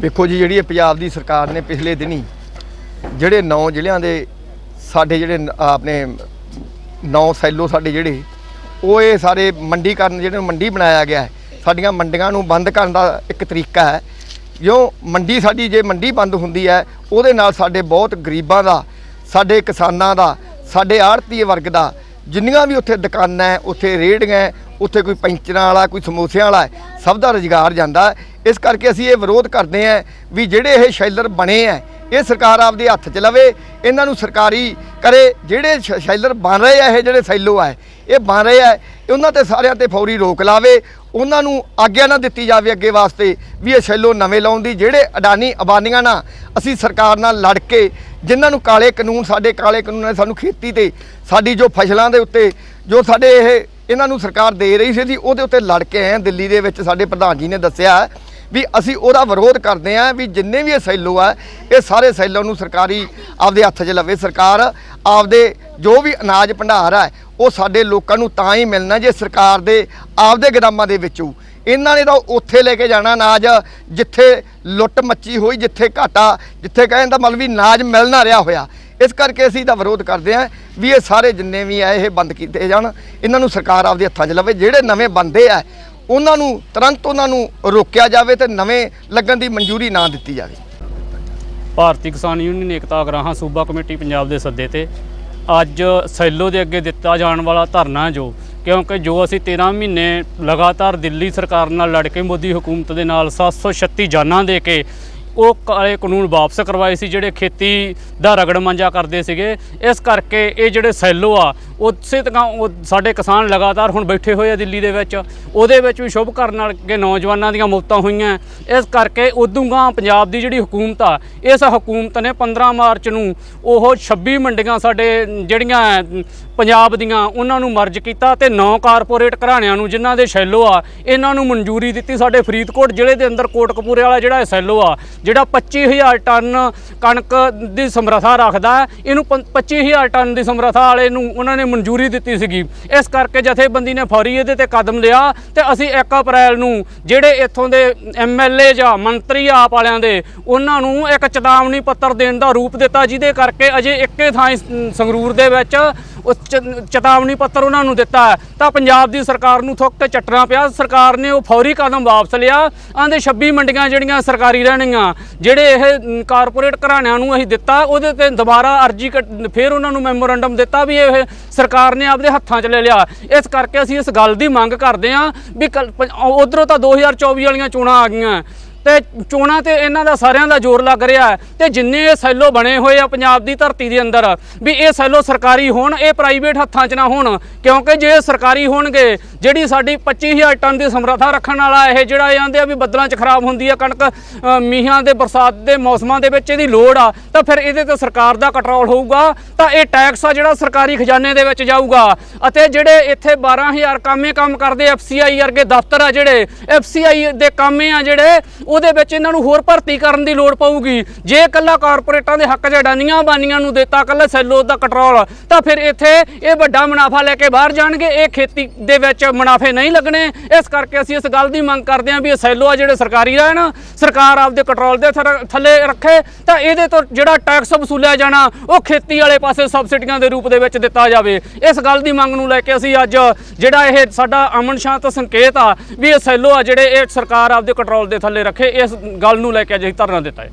ਵੇਖੋ ਜੀ, ਜਿਹੜੀ ਪੰਜਾਬ ਦੀ ਸਰਕਾਰ ਨੇ ਪਿਛਲੇ ਦਿਨੀ ਜਿਹੜੇ ਨੌ ਜ਼ਿਲ੍ਹਿਆਂ ਦੇ ਸਾਡੇ ਜਿਹੜੇ ਆਪਣੇ ਨੌ ਸੈਲੋ ਸਾਡੇ ਜਿਹੜੇ, ਉਹ ਇਹ ਸਾਰੇ ਮੰਡੀਕਰਨ ਜਿਹੜੇ ਮੰਡੀ ਬਣਾਇਆ ਗਿਆ ਹੈ, ਸਾਡੀਆਂ ਮੰਡੀਆਂ ਨੂੰ ਬੰਦ ਕਰਨ ਦਾ ਇੱਕ ਤਰੀਕਾ ਹੈ। ਜੋ ਮੰਡੀ ਸਾਡੀ ਜੇ ਮੰਡੀ ਬੰਦ ਹੁੰਦੀ ਹੈ, ਉਹਦੇ ਨਾਲ ਸਾਡੇ ਬਹੁਤ ਗਰੀਬਾਂ ਦਾ, ਸਾਡੇ ਕਿਸਾਨਾਂ ਦਾ, ਸਾਡੇ ਆੜ੍ਹਤੀਏ ਵਰਗ ਦਾ, ਜਿੰਨੀਆਂ ਵੀ ਉੱਥੇ ਦੁਕਾਨਾਂ ਉੱਥੇ ਰੇਹੜੀਆਂ ਉੱਥੇ ਕੋਈ ਪੈਂਚਰਾਂ ਵਾਲਾ, ਕੋਈ ਸਮੋਸਿਆਂ ਵਾਲਾ ਸਭ ਦਾ ਰੁਜ਼ਗਾਰ ਜਾਂਦਾ ਇਸ ਕਰਕੇ ਅਸੀਂ ਇਹ ਵਿਰੋਧ ਕਰਦੇ ਹਾਂ ਵੀ ਜਿਹੜੇ ਇਹ ਸ਼ੈਲਰ ਬਣੇ ਹੈ, ਇਹ ਸਰਕਾਰ ਆਪਦੇ ਹੱਥ 'ਚ ਲਵੇ, ਇਹਨਾਂ ਨੂੰ ਸਰਕਾਰੀ ਕਰੇ। ਜਿਹੜੇ ਸ਼- ਸ਼ੈਲਰ ਬਣ ਰਹੇ ਆ ਇਹ ਜਿਹੜੇ ਸੈਲੋ ਆ ਇਹ ਬਣ ਰਹੇ ਆ ਉਹਨਾਂ ਤੇ ਸਾਰਿਆਂ ਤੇ ਫੌਰੀ ਰੋਕ ਲਾਵੇ। ਉਹਨਾਂ ਨੂੰ ਆਗਿਆ ਨਾ ਦਿੱਤੀ ਜਾਵੇ ਅੱਗੇ ਵਾਸਤੇ ਵੀ ਇਹ ਸ਼ੈਲੋ ਨਵੇਂ ਲਾਉਣ ਦੀ। ਜਿਹੜੇ ਅਡਾਨੀ ਅਬਾਨੀਆਂ ਨਾਲ ਅਸੀਂ ਸਰਕਾਰ ਨਾਲ ਲੜ ਕੇ, ਜਿਨ੍ਹਾਂ ਨੂੰ ਕਾਲੇ ਕਾਨੂੰਨ, ਸਾਡੇ ਕਾਲੇ ਕਾਨੂੰਨ ਨੇ ਸਾਨੂੰ ਖੇਤੀ ਤੇ, ਸਾਡੀ ਜੋ ਫਸਲਾਂ ਦੇ ਉੱਤੇ, ਜੋ ਸਾਡੇ ਇਹ ਇਹਨਾਂ ਨੂੰ ਸਰਕਾਰ ਦੇ ਰਹੀ ਸੀ ਜੀ, ਉਹਦੇ ਉੱਤੇ ਲੜ ਕੇ ਆਏ ਦਿੱਲੀ ਦੇ ਵਿੱਚ ਸਾਡੇ ਪ੍ਰਧਾਨ ਜੀ ਨੇ ਦੱਸਿਆ ਵੀ ਅਸੀਂ ਉਹਦਾ ਵਿਰੋਧ ਕਰਦੇ ਆਂ ਵੀ ਜਿੰਨੇ ਵੀ ਇਹ ਸੈਲੋ ਆ, ਇਹ ਸਾਰੇ ਸੈਲੋ ਨੂੰ ਸਰਕਾਰੀ ਆਪਦੇ ਹੱਥ 'ਚ ਲਵੇ। ਸਰਕਾਰ ਆਪਦੇ ਜੋ ਵੀ ਅਨਾਜ ਭੰਡਾਰ ਹੈ ਉਹ ਸਾਡੇ ਲੋਕਾਂ ਨੂੰ ਤਾਂ ਹੀ ਮਿਲਣਾ ਜੇ ਸਰਕਾਰ ਦੇ ਆਪਦੇ ਗਦਾਮਾਂ ਦੇ ਵਿੱਚੋਂ ਇਹਨਾਂ ਨੇ ਤਾਂ ਉੱਥੇ ਲੈ ਕੇ ਜਾਣਾ ਅਨਾਜ, ਜਿੱਥੇ ਲੁੱਟ ਮੱਚੀ ਹੋਈ, ਜਿੱਥੇ ਘਾਟਾ, ਜਿੱਥੇ ਕਹਿੰਦਾ ਦਾ ਮਤਲਬ ਵੀ ਅਨਾਜ ਮਿਲਣਾ ਰਿਹਾ ਹੋਇਆ। ਇਸ ਕਰਕੇ ਅਸੀਂ ਦਾ ਵਿਰੋਧ ਕਰਦੇ ਆਂ ਵੀ ਇਹ ਸਾਰੇ ਜਿੰਨੇ ਵੀ ਆ, ਇਹ ਬੰਦ ਕੀਤੇ ਜਾਣ। ਇਹਨਾਂ ਨੂੰ ਸਰਕਾਰ ਆਪਦੇ ਹੱਥਾਂ 'ਚ ਲਵੇ। ਜਿਹੜੇ ਨਵੇਂ ਬੰਦੇ ਆ, ਉਹਨਾਂ ਨੂੰ ਤੁਰੰਤ ਉਹਨਾਂ ਨੂੰ ਰੋਕਿਆ ਜਾਵੇ ਤੇ ਨਵੇਂ ਲੱਗਣ ਦੀ ਮਨਜ਼ੂਰੀ ਨਾ ਦਿੱਤੀ ਜਾਵੇ। ਭਾਰਤੀ ਕਿਸਾਨ ਯੂਨੀਅਨ ਏਕਤਾ ਅਗਰਾਹਾਂ ਸੂਬਾ ਕਮੇਟੀ ਪੰਜਾਬ ਦੇ ਸੱਦੇ ਤੇ ਅੱਜ ਸੈਲੋ ਦੇ ਅੱਗੇ ਦਿੱਤਾ ਜਾਣ ਵਾਲਾ ਧਰਨਾ ਜੋ, ਕਿਉਂਕਿ ਜੋ ਅਸੀਂ 13 ਮਹੀਨੇ ਲਗਾਤਾਰ ਦਿੱਲੀ ਸਰਕਾਰ ਨਾਲ ਲੜ ਕੇ ਮੋਦੀ ਹਕੂਮਤ ਦੇ ਨਾਲ 736 ਜਾਨਾਂ ਦੇ ਕੇ ਉਹ ਕਾਲੇ ਕਾਨੂੰਨ ਵਾਪਸ ਕਰਵਾਏ ਸੀ ਜਿਹੜੇ ਖੇਤੀ ਦਾ ਰਗੜ ਮੰਜਾ ਕਰਦੇ ਸੀਗੇ। ਇਸ ਕਰਕੇ ਇਹ ਜਿਹੜੇ ਸੈਲੋ ਆ ਉਸੇ ਤਰ੍ਹਾਂ ਉਹ ਸਾਡੇ ਕਿਸਾਨ ਲਗਾਤਾਰ ਹੁਣ ਬੈਠੇ ਹੋਏ ਆ ਦਿੱਲੀ ਦੇ ਵਿੱਚ। ਉਹਦੇ ਵਿੱਚ ਵੀ ਸ਼ੁਭ ਕਰਨ ਨਾਲ ਕਿ ਨੌਜਵਾਨਾਂ ਦੀਆਂ ਮੌਤਾਂ ਹੋਈਆਂ। ਇਸ ਕਰਕੇ ਉਦੋਂ ਪੰਜਾਬ ਦੀ ਜਿਹੜੀ ਹਕੂਮਤ ਆ, ਇਸ ਹਕੂਮਤ ਨੇ 15 ਮਾਰਚ ਨੂੰ ਉਹ 26 ਮੰਡੀਆਂ ਸਾਡੇ ਜਿਹੜੀਆਂ ਪੰਜਾਬ ਦੀਆਂ, ਉਹਨਾਂ ਨੂੰ ਮਰਜ ਕੀਤਾ ਤੇ ਨੌ ਕਾਰਪੋਰੇਟ ਘਰਾਣਿਆਂ ਨੂੰ, ਜਿਨ੍ਹਾਂ ਦੇ ਸ਼ੈਲੋ ਆ, ਇਹਨਾਂ ਨੂੰ ਮਨਜ਼ੂਰੀ ਦਿੱਤੀ ਸਾਡੇ ਫਰੀਦਕੋਟ ਜ਼ਿਲ੍ਹੇ ਦੇ ਅੰਦਰ ਕੋਟਕਪੂਰੇ ਵਾਲਾ ਜਿਹੜਾ ਸੈਲੋ ਆ, ਜਿਹੜਾ 25000 ਟਨ ਕਣਕ ਦੀ ਸਮਰੱਥਾ ਰੱਖਦਾ ਇਹਨੂੰ ਪੰ- 25000 ਟਨ ਦੀ ਸਮਰੱਥਾ ਵਾਲੇ ਨੂੰ ਉਹਨਾਂ ਨੇ ਮਨਜ਼ੂਰੀ ਦਿੱਤੀ ਸੀਗੀ। ਇਸ ਕਰਕੇ ਜਥੇਬੰਦੀ ਨੇ ਫੌਰੀ ਇਹਦੇ ਤੇ ਕਦਮ ਲਿਆ ਤੇ ਅਸੀਂ 1 ਅਪ੍ਰੈਲ ਨੂੰ ਜਿਹੜੇ ਇੱਥੋਂ ਦੇ ਐਮਐਲਏ ਜਾਂ ਮੰਤਰੀ ਆਪ ਵਾਲਿਆਂ ਦੇ, ਉਹਨਾਂ ਨੂੰ ਇੱਕ ਚੇਤਾਵਨੀ ਪੱਤਰ ਦੇਣ ਦਾ ਰੂਪ ਦਿੱਤਾ, ਜਿਹਦੇ ਕਰਕੇ ਅਜੇ ਇੱਕੇ ਥਾਂ ਸੰਗਰੂਰ ਦੇ ਵਿੱਚ ਉਹ ਚੇਤਾਵਨੀ ਪੱਤਰ ਉਹਨਾਂ ਨੂੰ ਦਿੱਤਾ ਤਾਂ ਪੰਜਾਬ ਦੀ ਸਰਕਾਰ ਨੂੰ ਥੁੱਕ ਤੇ ਚੱਟਣਾ ਪਿਆ। ਸਰਕਾਰ ਨੇ ਉਹ ਫੌਰੀ ਕਦਮ ਵਾਪਸ ਲਿਆ। ਆਂਦੇ 26 ਮੰਡੀਆਂ ਜਿਹੜੀਆਂ ਸਰਕਾਰੀ ਰਹਿਣੀਆਂ ਜਿਹੜੇ ਇਹ ਕਾਰਪੋਰੇਟ ਘਰਾਣਿਆਂ ਨੂੰ ਅਸੀਂ ਦਿੱਤਾ, ਉਹਦੇ ਤੇ ਦੁਬਾਰਾ ਅਰਜੀ ਕੱਟ- ਫਿਰ ਉਹਨਾਂ ਨੂੰ ਮੈਮੋਰੰਡਮ ਦਿੱਤਾ ਵੀ ਇਹ ਸਰਕਾਰ ਨੇ ਆਪਦੇ ਹੱਥਾਂ 'ਚ ਲੈ ਲਿਆ। ਇਸ ਕਰਕੇ ਅਸੀਂ ਇਸ ਗੱਲ ਦੀ ਮੰਗ ਕਰਦੇ ਹਾਂ ਵੀ ਉਧਰੋਂ ਤਾਂ 2024 ਵਾਲੀਆਂ ਚੋਣਾਂ ਆ ਗਈਆਂ। ਤੇ ਚੋਣਾਂ ਤੇ ਇਹਨਾਂ ਦਾ ਸਾਰਿਆਂ ਦਾ ਜ਼ੋਰ ਲੱਗ ਰਿਹਾ ਹੈ। ਤੇ ਜਿੰਨੇ ਇਹ ਸੈਲੋ ਬਣੇ ਹੋਏ ਆ ਪੰਜਾਬ ਦੀ ਧਰਤੀ ਦੇ ਅੰਦਰ ਵੀ ਇਹ ਸੈਲੋ ਸਰਕਾਰੀ ਹੋਣ ਇਹ ਪ੍ਰਾਈਵੇਟ ਹੱਥਾਂ 'ਚ ਨਾ ਹੋਣ। ਕਿਉਂਕਿ ਜੇ ਸਰਕਾਰੀ ਹੋਣਗੇ ਜਿਹੜੀ ਸਾਡੀ 25000 ਟਨ ਦੀ ਸਮਰੱਥਾ ਰੱਖਣ ਵਾਲਾ ਇਹ ਜਿਹੜਾ ਇਹ ਆਂਦੇ ਆ ਵੀ ਬੱਦਲਾਂ 'ਚ ਖਰਾਬ ਹੁੰਦੀ ਆ ਕਣਕ ਅ, ਮੀਂਹਾਂ ਦੇ ਬਰਸਾਤ ਦੇ ਮੌਸਮਾਂ ਦੇ ਵਿੱਚ ਇਹਦੀ ਲੋੜ ਆ ਤਾਂ ਫਿਰ ਇਹਦੇ ਤੇ ਸਰਕਾਰ ਦਾ ਕੰਟਰੋਲ ਹੋਊਗਾ। ਤਾਂ ਇਹ ਟੈਕਸ ਆ ਜਿਹੜਾ ਸਰਕਾਰੀ ਖਜ਼ਾਨੇ ਦੇ ਵਿੱਚ ਜਾਊਗਾ। ਅਤੇ ਜਿਹੜੇ ਇੱਥੇ 12000 ਕਾਮੇ ਕੰਮ ਕਰਦੇ ਐਫਸੀਆਈ ਵਰਗੇ ਦਫ਼ਤਰ ਆ ਜਿਹੜੇ ਐਫਸੀਆਈ ਦੇ ਕਾਮੇ ਆ ਜਿਹੜੇ ਉਹ ਉਹਦੇ ਵਿੱਚ ਇਹਨਾਂ ਨੂੰ ਹੋਰ ਭਰਤੀ ਕਰਨ ਦੀ ਲੋੜ ਪਊਗੀ। ਜੇ ਇਕੱਲਾ ਕਾਰਪੋਰੇਟਾਂ ਦੇ ਹੱਕ 'ਚ ਅਡਾਨੀਆਂ ਬਾਨੀਆਂ ਨੂੰ ਦਿੱਤਾ ਇਕੱਲਾ ਸੈਲੋ ਦਾ ਕੰਟਰੋਲ, ਤਾਂ ਫਿਰ ਇੱਥੇ ਇਹ ਵੱਡਾ ਮੁਨਾਫਾ ਲੈ ਕੇ ਬਾਹਰ ਜਾਣਗੇ। ਇਹ ਖੇਤੀ ਦੇ ਵਿੱਚ ਮੁਨਾਫੇ ਨਹੀਂ ਲੱਗਣੇ। ਇਸ ਕਰਕੇ ਅਸੀਂ ਇਸ ਗੱਲ ਦੀ ਮੰਗ ਕਰਦੇ ਹਾਂ ਵੀ ਇਹ ਸੈਲੋ ਆ ਜਿਹੜੇ ਸਰਕਾਰੀ ਰਹਿਣ, ਸਰਕਾਰ ਆਪਦੇ ਕੰਟਰੋਲ ਦੇ ਥਰ- ਥੱਲੇ ਰੱਖੇ। ਤਾਂ ਇਹਦੇ ਤੋਂ ਜਿਹੜਾ ਟੈਕਸ ਵਸੂਲਿਆ ਜਾਣਾ, ਉਹ ਖੇਤੀ ਵਾਲੇ ਪਾਸੇ ਸਬਸਿਡੀਆਂ ਦੇ ਰੂਪ ਦੇ ਵਿੱਚ ਦਿੱਤਾ ਜਾਵੇ। ਇਸ ਗੱਲ ਦੀ ਮੰਗ ਨੂੰ ਲੈ ਕੇ ਅਸੀਂ ਅੱਜ ਜਿਹੜਾ ਇਹ ਸਾਡਾ ਅਮਨ ਸ਼ਾਂਤ ਸੰਕੇਤ ਆ ਵੀ ਇਹ ਸੈਲੋ ਆ ਜਿਹੜੇ ਇਹ ਸਰਕਾਰ ਆਪਦੇ ਕੰਟਰੋਲ ਦੇ ਥੱਲੇ ਰੱਖੇ। ਇਸ ਗੱਲ ਨੂੰ ਲੈ ਕੇ ਅੱਜ ਧਰਨਾ ਦਿੱਤਾ ਹੈ।